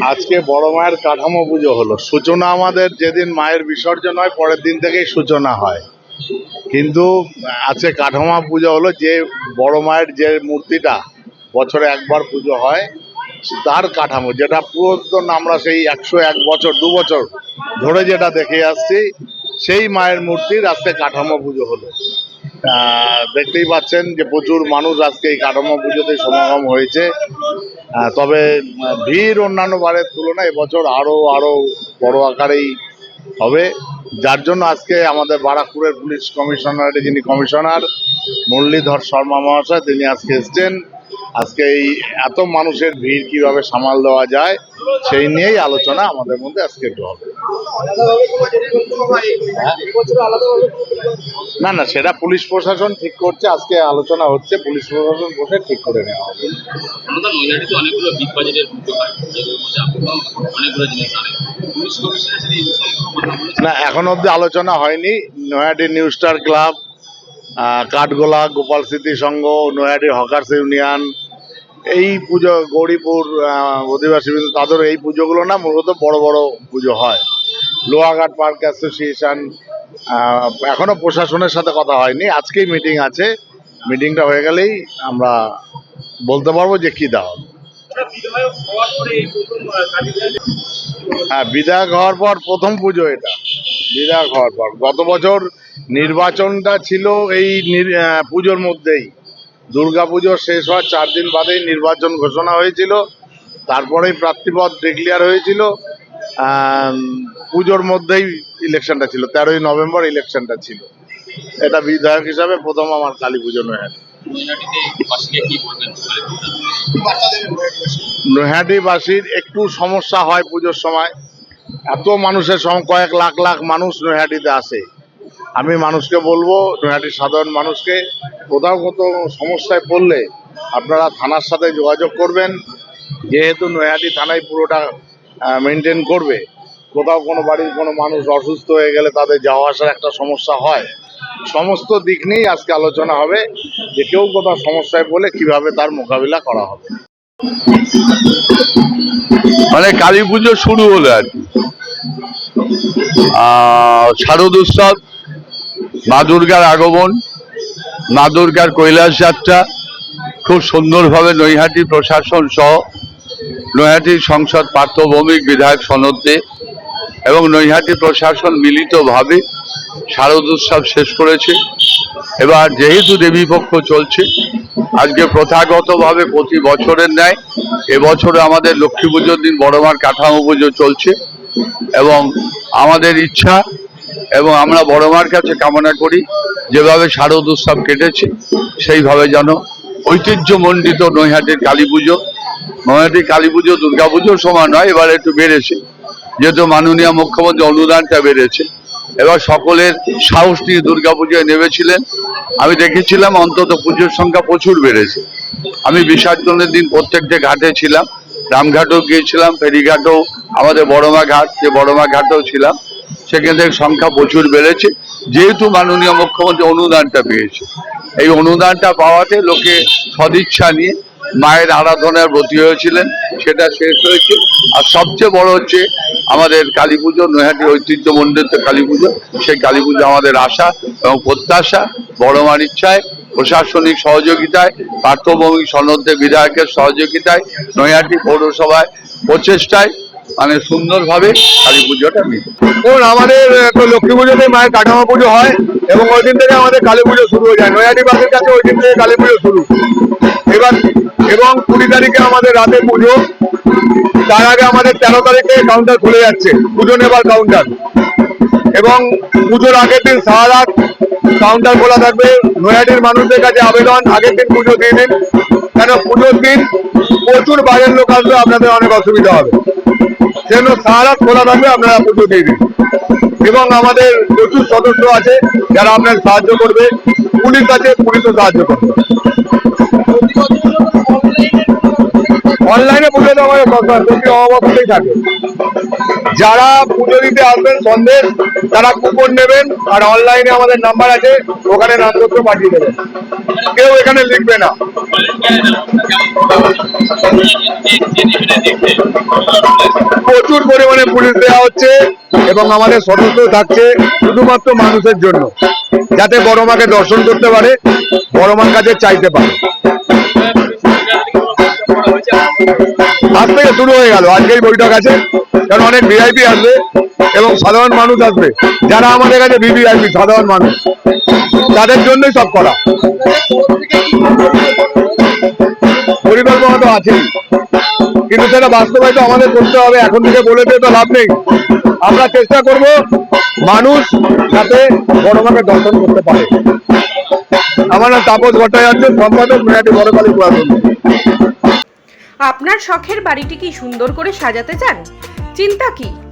আজকে বড় মায়ের কাঠামো পুজো হলো। সূচনা আমাদের যেদিন মায়ের বিসর্জন হয়, পরের দিন থেকেই সূচনা হয়। কিন্তু আজকে কাঠামো পুজো হলো যে বড় মায়ের যে মূর্তিটা, বছরে একবার পুজো হয়, তার কাঠামো। যেটা পুরাতন আমরা সেই একশো এক বছর, দু বছর ধরে যেটা দেখে আসছি, সেই মায়ের মূর্তির আজকে কাঠামো পুজো হলো। দেখতেই পাচ্ছেন যে প্রচুর মানুষ আজকে এই কাঠামো পুজোতে সমাগম হয়েছে। তবে ভিড় অন্যান্য বারের তুলনায় এবছর আরও আরও বড় আকারেই হবে। যার জন্য আজকে আমাদের বারাকপুরের পুলিশ কমিশনারের যিনি কমিশনার, মুরলীধর শর্মা মহাশয়, তিনি আজকে এসছেন। আজকে এই এত মানুষের ভিড় কীভাবে সামাল দেওয়া যায় সেই নিয়েই আলোচনা আমাদের মধ্যে আজকে একটু হবে। না না সেটা পুলিশ প্রশাসন ঠিক করছে আজকে আলোচনা হচ্ছে পুলিশ প্রশাসন বসে ঠিক করে নেওয়া হবে। অনেকগুলো বিগ বাজেটের হয় অনেকগুলো জিনিস না এখন অব্দি আলোচনা হয়নি। Nayadi new star club Kathgola Gopal Smriti Sangha Nayadi hawkers union এই পুজো গৌরীপুর অধিবাসী তাদের এই পুজোগুলো না মূলত বড় বড় পুজো হয়। লোহাঘাট পার্ক অ্যাসোসিয়েশন এখনও প্রশাসনের সাথে কথা হয়নি, আজকেই মিটিং আছে। মিটিংটা হয়ে গেলেই আমরা বলতে পারব যে কি দেওয়া। হ্যাঁ বিধায়ক হওয়ার পর প্রথম পুজো এটা। বিধায়ক হওয়ার পর। গত বছর নির্বাচনটা ছিল এই পুজোর মধ্যেই। দুর্গা পুজো শেষ হওয়ার চার দিন বাদেই নির্বাচন ঘোষণা হয়েছিল। তারপরেই প্রার্থীপদ ডিক্লেয়ার হয়েছিল। পুজোর মধ্যেই ইলেকশনটা ছিল। তেরোই নভেম্বর ইলেকশনটা ছিল। এটা বিধায়ক হিসাবে প্রথম আমার কালী পুজো বলবেন নৈহাটিবাসীর একটু সমস্যা হয় পুজোর সময়। এত মানুষের কয়েক লাখ লাখ মানুষ নৈহাটিতে আসে। আমি মানুষকে বলব নৈহাটির সাধারণ মানুষকে, কোথাও কোথাও সমস্যায় পড়লে আপনারা থানার সাথে যোগাযোগ করবেন। যেহেতু নৈহাটি থানায় পুরোটা মেনটেন করবে, কোথাও কোনো বাড়ির কোনো মানুষ অসুস্থ হয়ে গেলে তাদের যাওয়া আসার একটা সমস্যা হয়। সমস্ত দিক নিয়েই আজকে আলোচনা হবে, যে কেউ কোথাও সমস্যায় পড়লে কীভাবে তার মোকাবিলা করা হবে। মানে কালী পুজো শুরু হলো আর কি। শারদ উৎসব মা দুর্গার আগমন, মা দুর্গার কৈলাস যাত্রা, খুব সুন্দরভাবে নৈহাটি প্রশাসন সহ নৈহাটির সংসদ পার্থ ভৌমিক বিধায়ক সনদ এবং নৈহাটি প্রশাসন মিলিতভাবে শারদ উৎসব শেষ করেছে। এবার যেহেতু দেবী পক্ষ চলছে, আজকে প্রথাগতভাবে প্রতি বছরের ন্যায় এবছরে আমাদের লক্ষ্মী পুজোর দিন, বড়মার কাঠামো পুজো চলছে এবং আমাদের ইচ্ছা এবং আমরা বড়মার কাছে কামনা করি, যেভাবে শারদ উৎসব কেটেছে, সেইভাবে যেন ঐতিহ্যমণ্ডিত নৈহাটির কালী পুজো, নৈহাটির কালী পুজো, দুর্গা পুজোর সমান নয়, এবার একটু বেড়েছে। যেহেতু মাননীয় মুখ্যমন্ত্রী অনুদানটা বেড়েছে, এবার সকলের সাহস নিয়ে দুর্গা পুজোয় নেমেছিলেন। আমি দেখেছিলাম অন্তত পুজোর সংখ্যা প্রচুর বেড়েছে। আমি বিসর্জনের দিন প্রত্যেকটা ঘাটে ছিলাম, রামঘাটও গিয়েছিলাম, ফেরিঘাটও, আমাদের বড়মা ঘাট, যে বড়মা ঘাটেও ছিলাম। সেখান থেকে সংখ্যা প্রচুর বেড়েছে। যেহেতু মাননীয় মুখ্যমন্ত্রী অনুদানটা পেয়েছে। এই অনুদানটা পাওয়াতে লোকে সদিচ্ছা নিয়ে মায়ের আরাধনার ব্রতী হয়েছিলেন, সেটা শেষ হয়েছে। আর সবচেয়ে বড় হচ্ছে আমাদের কালী পুজো, নৈহাটি ঐতিহ্যমণ্ডিত কালী পুজো। সেই কালী পুজো আমাদের আশা এবং প্রত্যাশা, বড় মার ইচ্ছায়, প্রশাসনিক সহযোগিতায়, পার্থভৌমিক সনদে বিধায়কের সহযোগিতায়, নৈহাটি পৌরসভায় প্রচেষ্টায় মানে সুন্দরভাবে কালী পুজোটা মিটে দেখুন, আমাদের লক্ষ্মী পুজোতে মায়ের কাঠামো পুজো হয় এবং ওই দিন থেকে আমাদের কালী পুজো শুরু হয়ে যায়। নয়াটি বাসের কাছে ওই দিন থেকে কালী পুজো শুরু। এবার, এবং কুড়ি তারিখে আমাদের রাতে পুজো। তার আগে আমাদের তেরো তারিখে কাউন্টার খুলে যাচ্ছে, পুজো নেবার কাউন্টার এবং পুজোর আগের দিন সারা রাত কাউন্টার খোলা থাকবে। নয়াটির মানুষদের কাছে আবেদন, আগের দিন পুজো দিয়ে দিন। কেন পুজোর দিন প্রচুর বাইরের লোক আসবে, আপনাদের অনেক অসুবিধা হবে। সেজন্য সারা খোলা থাকবে আপনারা পুজো দিয়ে দিন। এবং আমাদের প্রচুর সদস্য আছে, যারা আপনার সাহায্য করবে। পুলিশ আছে, পুলিশও সাহায্য করবে। অনলাইনে পুজো সবসময় প্রতি অবস্থাতেই থাকে। যারা পুজো দিতে আসবেন, সন্দেশ, তারা কুপন নেবেন, আর অনলাইনে আমাদের নাম্বার আছে, ওখানে নামপত্র পাঠিয়ে দেবেন। কেউ এখানে লিখবে না। প্রচুর পরিমাণে পুলিশ দেওয়া হচ্ছে এবং আমাদের সদস্য থাকছে শুধুমাত্র মানুষের জন্য, যাতে বড় মাকে দর্শন করতে পারে, বড় মার কাছে চাইতে পারে। আজ থেকে শুরু হয়ে গেল, আজকেই বৈঠক আছে, কারণ অনেক ভিআইপি আসবে এবং সাধারণ মানুষ আসবে। যারা আমাদের কাছে ভিভিআইপি সাধারণ মানুষ। তাদের জন্যই সব করা। পরিকল্পনা তো আছেই। কিন্তু সেটা বাস্তবায়িত আমাদের করতে হবে। এখন থেকে বলে দিয়ে তো লাভ নেই। আমরা চেষ্টা করব মানুষ যাতে বড় মাকে দর্শন করতে পারে। আমার নাম তাপস ভট্টাচার্য সম্পাদক মেয়াটি বড়কালী পুরাতন। আপনার শখের বাড়িটি কি সুন্দর করে সাজাতে চান? চিন্তা কি?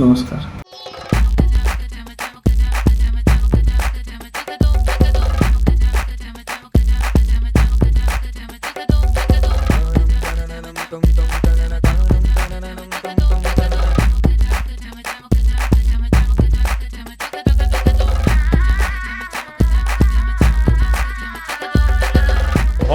নমস্কার